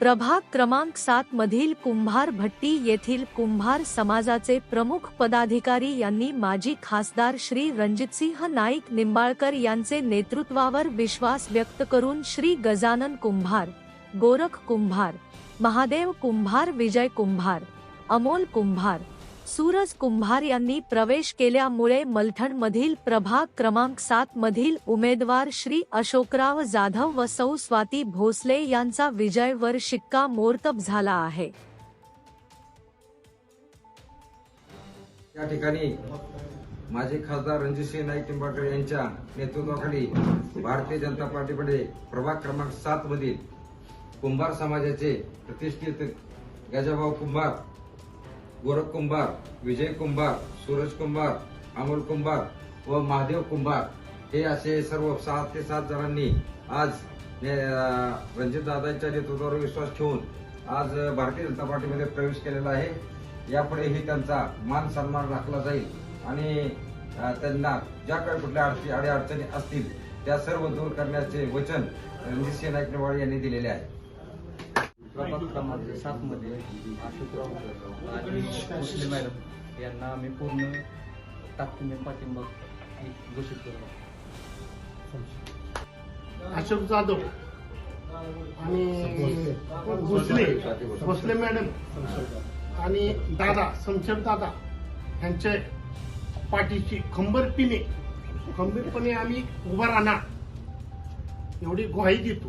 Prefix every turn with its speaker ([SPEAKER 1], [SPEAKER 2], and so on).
[SPEAKER 1] प्रभाग क्रमांक सात मधील कुंभार भट्टी येथील कुंभार समाजाचे प्रमुख पदाधिकारी यांनी माजी खासदार श्री रणजितसिंह नाईक निंबाळकर यांचे नेतृत्वावर विश्वास व्यक्त करून श्री गजानन कुंभार गोरख कुंभार महादेव कुंभार विजय कुंभार अमोल कुंभार सूरज कुंभार यांनी प्रवेश केल्यामुळे मलठणमधील प्रभाग क्रमांक सात मधील उमेदवार श्री अशोकराव जाधव व सौ स्वाती भोसले यांचा विजय वर शिक्का मोर्तब झाला आहे.
[SPEAKER 2] या ठिकाणी माजी खासदार रणजितसिंह नाईक निंबाळकर यांच्या नेतृत्वाखाली भारतीय जनता पार्टीकडे प्रभाग क्रमांक सात मधील कुंभार समाजाचे प्रतिष्ठित गजाभाऊ कुंभार गोरख कुंभार विजय कुंभार सूरज कुंभार अमोल कुंभार व महादेव कुंभार हे असे सर्व सात ते सात जणांनी आज रणजित दादांच्या नेतृत्वावर विश्वास ठेवून आज भारतीय जनता पार्टीमध्ये प्रवेश केलेला आहे. यापुढेही त्यांचा मान सन्मान राखला जाईल आणि त्यांना ज्या काही कुठल्या अडचणी अडी अडचणी असतील त्या सर्व दूर करण्याचे वचन रणजितसिंह नाईक निंबाळे यांनी दिलेले आहे.
[SPEAKER 3] प्रभाग क्रमांक सात मध्ये अशोकराव आणि भोसले मॅडम यांना आम्ही पूर्ण ताकदीने पाठिंबा घोषित करतो
[SPEAKER 4] अशोक जाधव आणि भोसले भोसले मॅडम आणि दादा समशेर दादा यांच्या पाठीची खंबीरपणे खंबीरपणे आम्ही उभा राहणार. एवढी ग्वाही देतो.